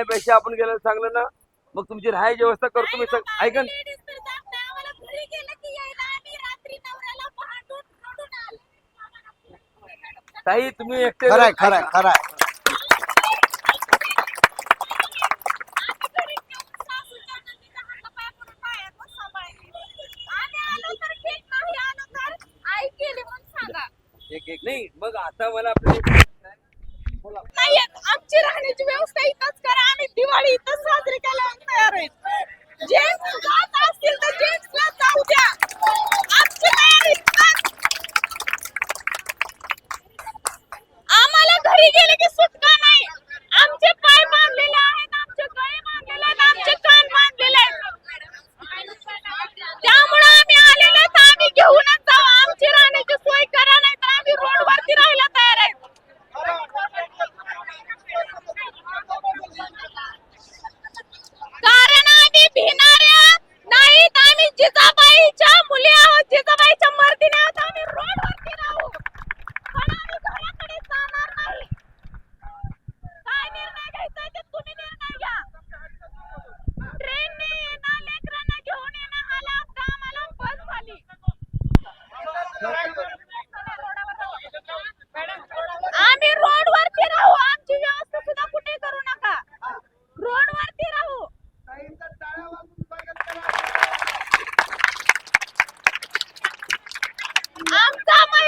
बोलण्यापेक्षा आपण गेलं चांगलं ना मग तुमची राहायची व्यवस्था करतो मी सग- ताई तुम्ही एकटे खराय खराय एक एक नाही मग आता मला आपले नाही आमची राहण्याची व्यवस्था इथंच करा. आणि दिवाळी इथंच साजरी करायला तयार आहेत आम्हाला घरी की सुटका नाही. आमचे पाय बांधलेले आहेत आमचे गळे बांधलेले त्यामुळे आम्ही आलेले तर आम्ही घेऊनच जाऊ. आमची राहण्याची सोय करा नाही तर आम्ही रोडवरती राहिला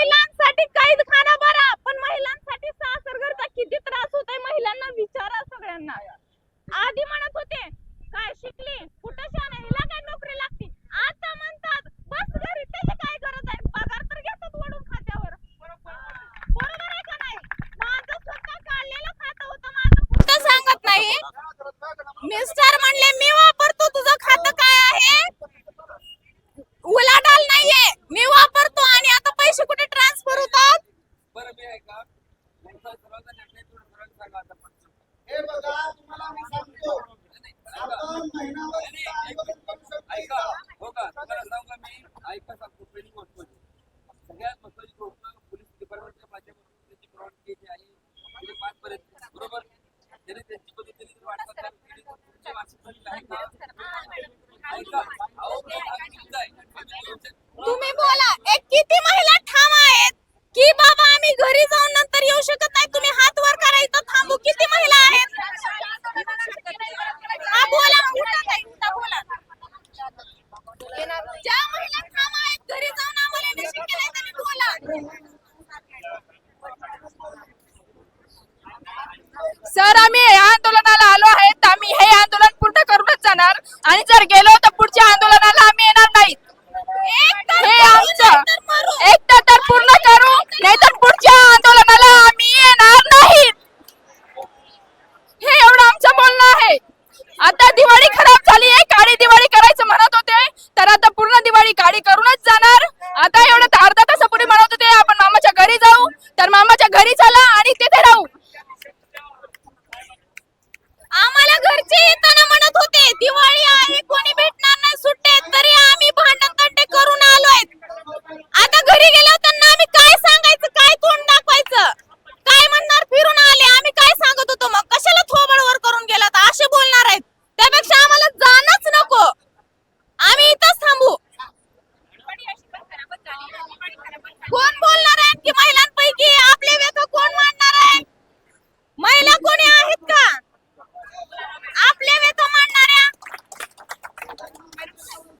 महिलांसाठी कैद खाना बरा पण महिलांसाठी सासरघरचा किती त्रास होतोय महिलांना विचारा सगळ्यांना. आधी म्हणत होते काय शिकले? कुठं शान हिला काय नोकरी लागते? आता म्हणतात बस घरी त्याची काय गरज आहे? पगार तर घेतात वडून खात्यावर. बरोबर आहे का नाही? माझं स्वतः काढलेलं खातं होतं माझं. कुठं सांगत नाही? मिस्टर म्हणले मी वापरतो तुझं खातं काय आहे?